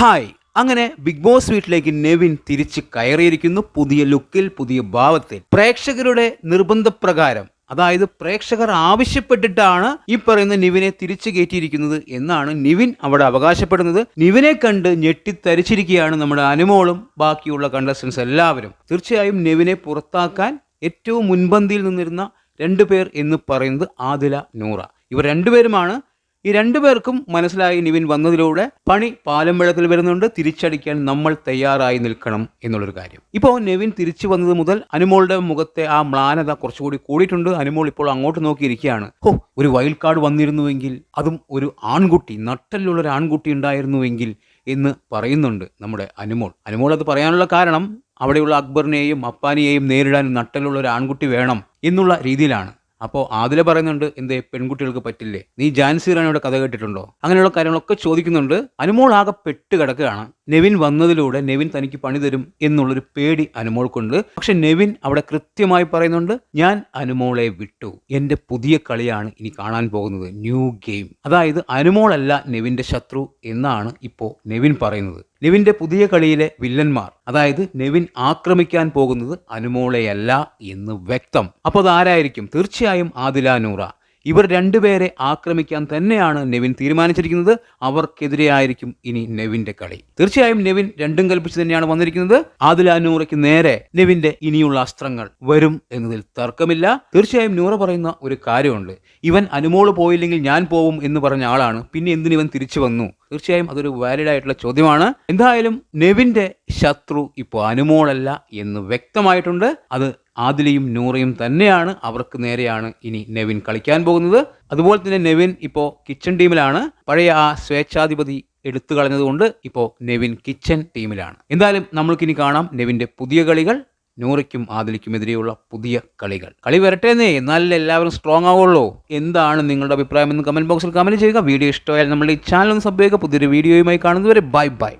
Hi. അങ്ങനെ big boss വീട്ടിലേക്ക് നെവിൻ തിരിച്ച് കയറിയിരിക്കുന്നു പുതിയ ലുക്കിൽ പുതിയ ഭാവത്തിൽ. പ്രേക്ഷകരുടെ നിർബന്ധപ്രകാരം അതായത് പ്രേക്ഷകർ ആവശ്യപ്പെട്ടിട്ടാണ് ഈ പറയുന്ന നിവിനെ തിരിച്ചു കയറ്റിയിരിക്കുന്നത് എന്നാണ് നിവിൻ അവിടെ അവകാശപ്പെടുന്നത്. നിവിനെ കണ്ട് ഞെട്ടിത്തരിച്ചിരിക്കുകയാണ് നമ്മുടെ അനുമോളും ബാക്കിയുള്ള കണ്ടസ്റ്റൻസ് എല്ലാവരും. തീർച്ചയായും നെവിനെ പുറത്താക്കാൻ ഏറ്റവും മുൻപന്തിയിൽ നിന്നിരുന്ന രണ്ടു പേർ എന്ന് പറയുന്നത് ആദില നൂറ. ഇവർ രണ്ടുപേരുമാണ് ഈ രണ്ടുപേർക്കും മനസ്സിലായി നിവിൻ വന്നതിലൂടെ പണി പാലം വിളക്കിൽ വരുന്നുണ്ട്. തിരിച്ചടിക്കാൻ നമ്മൾ തയ്യാറായി നിൽക്കണം എന്നുള്ളൊരു കാര്യം. ഇപ്പോൾ നിവിൻ തിരിച്ചു വന്നത് മുതൽ അനുമോളുടെ മുഖത്തെ ആ മ്ലാനത കുറച്ചുകൂടി കൂടിയിട്ടുണ്ട്. അനുമോൾ ഇപ്പോൾ അങ്ങോട്ട് നോക്കിയിരിക്കുകയാണ്. ഓ ഒരു വൈൽഡ് കാർഡ് വന്നിരുന്നുവെങ്കിൽ അതും ഒരു ആൺകുട്ടി നട്ടലുള്ള ഒരു ആൺകുട്ടി ഉണ്ടായിരുന്നുവെങ്കിൽ എന്ന് പറയുന്നുണ്ട് നമ്മുടെ അനുമോൾ. അനുമോൾ അത് പറയാനുള്ള കാരണം അവിടെയുള്ള അക്ബറിനെയും അപ്പാനിയെയും നേരിടാൻ നട്ടലുള്ള ഒരു ആൺകുട്ടി വേണം എന്നുള്ള രീതിയിലാണ്. അപ്പോൾ ആദില പറയുന്നുണ്ട് എന്തേ പെൺകുട്ടികൾക്ക് പറ്റില്ലേ? നീ ജാൻസി റാണിയുടെ കഥ കേട്ടിട്ടുണ്ടോ? അങ്ങനെയുള്ള കാര്യങ്ങളൊക്കെ ചോദിക്കുന്നുണ്ട്. അനുമോൾ ആകെ പെട്ട് കിടക്കുകയാണ്. നെവിൻ വന്നതിലൂടെ നെവിൻ തനിക്ക് പണി തരും എന്നുള്ളൊരു പേടി അനുമോൾക്കുണ്ട്. പക്ഷെ നെവിൻ അവിടെ കൃത്യമായി പറയുന്നുണ്ട് ഞാൻ അനുമോളെ വിട്ടു. എന്റെ പുതിയ കളിയാണ് ഇനി കാണാൻ പോകുന്നത്. New game. അതായത് അനുമോളല്ല നെവിന്റെ ശത്രു എന്നാണ് ഇപ്പോൾ നെവിൻ പറയുന്നത്. നെവിന്റെ പുതിയ കളിയിലെ വില്ലന്മാർ അതായത് നെവിൻ ആക്രമിക്കാൻ പോകുന്നത് അനുമോളെയല്ല എന്ന് വ്യക്തം. അപ്പോൾ അതാരായിരിക്കും? തീർച്ചയായും ആദില നൂറ. ഇവർ രണ്ടുപേരെ ആക്രമിക്കാൻ തന്നെയാണ് നെവിൻ തീരുമാനിച്ചിരിക്കുന്നത്. അവർക്കെതിരെയായിരിക്കും ഇനി നെവിന്റെ കളി. തീർച്ചയായും നെവിൻ രണ്ടും കൽപ്പിച്ച് തന്നെയാണ് വന്നിരിക്കുന്നത്. ആദില നൂറയ്ക്ക് നേരെ നെവിന്റെ ഇനിയുള്ള അസ്ത്രങ്ങൾ വരും എന്നതിൽ തർക്കമില്ല. തീർച്ചയായും നൂറ പറയുന്ന ഒരു കാര്യമുണ്ട്. ഇവൻ അനുമോൾ പോയില്ലെങ്കിൽ ഞാൻ പോവും എന്ന് പറഞ്ഞ ആളാണ്. പിന്നെ എന്തിനു ഇവൻ തിരിച്ചു വന്നു? തീർച്ചയായും അതൊരു വാലിഡ് ആയിട്ടുള്ള ചോദ്യമാണ്. എന്തായാലും നെവിന്റെ ശത്രു ഇപ്പോൾ അനുമോളല്ല എന്ന് വ്യക്തമായിട്ടുണ്ട്. അത് ആദിലയും നൂറയും തന്നെയാണ് അവർക്ക് നേരെയാണ് ഇനി നെവിൻ കളിക്കാൻ പോകുന്നത്. അതുപോലെ തന്നെ നെവിൻ ഇപ്പോൾ കിച്ചൺ ടീമിലാണ് പഴയ ആ സ്വേച്ഛാധിപതി എടുത്തു കളഞ്ഞതുകൊണ്ട് ഇപ്പോൾ നെവിൻ കിച്ചൺ ടീമിലാണ് എന്തായാലും നമ്മൾക്കിനി കാണാം നെവിന്റെ പുതിയ കളികൾ നൂറയ്ക്കും ആദിലയ്ക്കും എതിരെയുള്ള പുതിയ കളികൾ. കളി വരട്ടെന്നേ എന്നാലല്ലേ എല്ലാവരും സ്ട്രോങ് ആവുള്ളൂ. എന്താണ് നിങ്ങളുടെ അഭിപ്രായം എന്ന് കമന്റ് ബോക്സിൽ കമന്റ് ചെയ്യുക. വീഡിയോ ഇഷ്ടമായാൽ നമ്മുടെ ഈ ചാനൽ ഒന്ന് സബ് ചെയ്യുക. പുതിയൊരു വീഡിയോയുമായി കാണുന്നതുവരെ ബൈ ബൈ